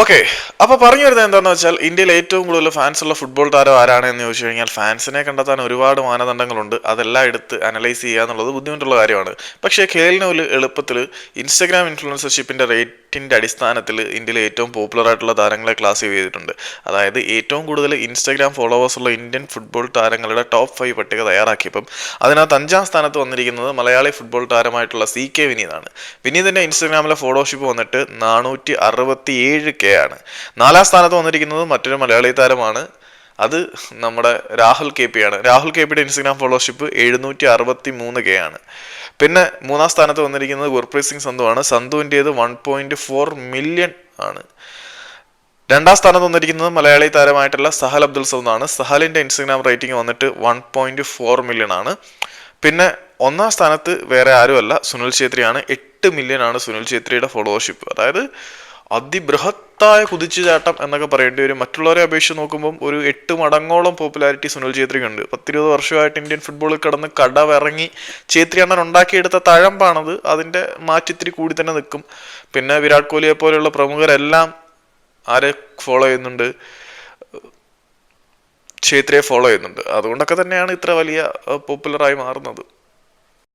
Okay അപ്പൊ പറഞ്ഞു വരുന്നത് എന്താണെന്ന് വെച്ചാൽ ഇന്ത്യയിൽ ഏറ്റവും കൂടുതൽ ഫാൻസ് ഉള്ള ഫുട്ബോൾ താരം ആരാണ് എന്ന് ചോദിച്ചു കഴിഞ്ഞാൽ ഫാൻസിനെ കണ്ടെത്താൻ ഒരുപാട് മാനദണ്ഡങ്ങളുണ്ട്. അതെല്ലാം എടുത്ത് അനലൈസ് ചെയ്യുക എന്നുള്ളത് ബുദ്ധിമുട്ടുള്ള കാര്യമാണ്. പക്ഷേ കേലിനോൽ എളുപ്പത്തിൽ ഇൻസ്റ്റഗ്രാം ഇൻഫ്ലുവൻസർഷിപ്പിന്റെ റേറ്റിന്റെ അടിസ്ഥാനത്തിൽ ഇന്ത്യയിലെ ഏറ്റവും പോപ്പുലർ ആയിട്ടുള്ള താരങ്ങളെ ക്ലാസിഫൈ ചെയ്തിട്ടുണ്ട്. അതായത് ഏറ്റവും കൂടുതൽ ഇൻസ്റ്റഗ്രാം ഫോളോവേഴ്സ് ഉള്ള ഇന്ത്യൻ ഫുട്ബോൾ താരങ്ങളുടെ ടോപ്പ് ഫൈവ് പട്ടിക തയ്യാറാക്കിയപ്പം അതിനകത്ത് അഞ്ചാം സ്ഥാനത്ത് വന്നിരിക്കുന്നത് മലയാളി ഫുട്ബോൾ താരമായിട്ടുള്ള സി കെ വിനീതാണ്. വിനീതിന്റെ ഇൻസ്റ്റഗ്രാമിലെ ഫോളോഷിപ്പ് വന്നിട്ട് നാനൂറ്റി അറുപത്തി ഏഴ് കെ ആണ് നാലാം സ്ഥാനത്ത് വന്നിരിക്കുന്നത് മറ്റൊരു മലയാളി താരമാണ്. അത് നമ്മുടെ രാഹുൽ കെ പി ആണ്. രാഹുൽ കെ പിയുടെ ഇൻസ്റ്റഗ്രാം ഫോളോഷിപ്പ് എഴുന്നൂറ്റി അറുപത്തി മൂന്ന് കെ ആണ്. പിന്നെ മൂന്നാം സ്ഥാനത്ത് വന്നിരിക്കുന്നത് ഗുർപ്രീത് സിംഗ് സന്ധു ആണ്. സന്ധുവിന്റേത് വൺ പോയിന്റ് ഫോർ മില്യൺ ആണ്. രണ്ടാം സ്ഥാനത്ത് വന്നിരിക്കുന്നത് മലയാളി താരമായിട്ടുള്ള സഹൽ അബ്ദുൽ സൗദാണ് സഹലിന്റെ ഇൻസ്റ്റഗ്രാം റേറ്റിംഗ് വന്നിട്ട് വൺ പോയിന്റ് ഫോർ മില്യൺ ആണ്. പിന്നെ ഒന്നാം സ്ഥാനത്ത് വേറെ ആരുമല്ല സുനിൽ ഛേത്രിയാണ്. എട്ട് മില്യൺ ആണ് സുനിൽ ഛേത്രിയുടെ ഫോളോവർഷിപ്പ്. അതായത് അതിബൃഹത്തായ കുതിച്ചുചാട്ടം എന്നൊക്കെ പറയേണ്ടി വരും. മറ്റുള്ളവരെ അപേക്ഷിച്ച് നോക്കുമ്പോൾ ഒരു എട്ട് മടങ്ങോളം പോപ്പുലാരിറ്റി സുനിൽ ഛേത്രിക്കുണ്ട് പത്തിരുപത് വർഷമായിട്ട് ഇന്ത്യൻ ഫുട്ബോളിൽ കിടന്ന് കടവിറങ്ങി ഛേത്രി അണ്ണൻ ഉണ്ടാക്കിയെടുത്ത തഴമ്പാണത് അതിന്റെ മാറ്റിത്തിരി കൂടി തന്നെ നിൽക്കും. പിന്നെ വിരാട് കോഹ്ലിയെ പോലെയുള്ള പ്രമുഖരെല്ലാം ആരെ ഫോളോ ചെയ്യുന്നുണ്ട്? ഛേത്രിയെ ഫോളോ ചെയ്യുന്നുണ്ട്. അതുകൊണ്ടൊക്കെ തന്നെയാണ് ഇത്ര വലിയ പോപ്പുലറായി മാറുന്നത്.